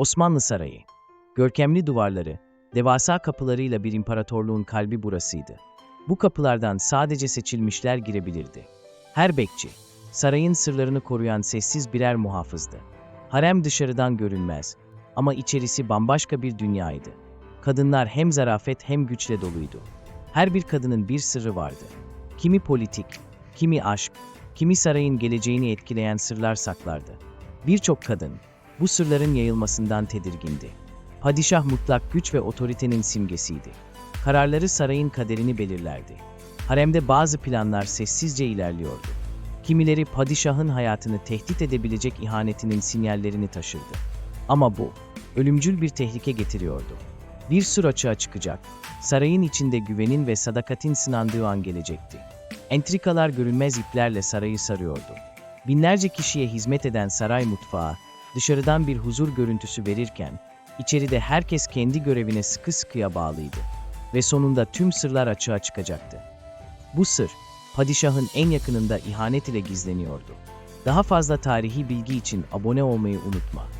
Osmanlı Sarayı. Görkemli duvarları, devasa kapılarıyla bir imparatorluğun kalbi burasıydı. Bu kapılardan sadece seçilmişler girebilirdi. Her bekçi, sarayın sırlarını koruyan sessiz birer muhafızdı. Harem dışarıdan görünmez ama içerisi bambaşka bir dünyaydı. Kadınlar hem zarafet hem güçle doluydu. Her bir kadının bir sırrı vardı. Kimi politik, kimi aşk, kimi sarayın geleceğini etkileyen sırlar saklardı. Birçok kadın bu sırların yayılmasından tedirgindi. Padişah mutlak güç ve otoritenin simgesiydi. Kararları sarayın kaderini belirlerdi. Haremde bazı planlar sessizce ilerliyordu. Kimileri padişahın hayatını tehdit edebilecek ihanetinin sinyallerini taşırdı. Ama bu, ölümcül bir tehlike getiriyordu. Bir sır açığa çıkacak, sarayın içinde güvenin ve sadakatin sınandığı an gelecekti. Entrikalar görünmez iplerle sarayı sarıyordu. Binlerce kişiye hizmet eden saray mutfağı, dışarıdan bir huzur görüntüsü verirken, içeride herkes kendi görevine sıkı sıkıya bağlıydı. Ve sonunda tüm sırlar açığa çıkacaktı. Bu sır, padişahın en yakınında ihanet ile gizleniyordu. Daha fazla tarihi bilgi için abone olmayı unutma.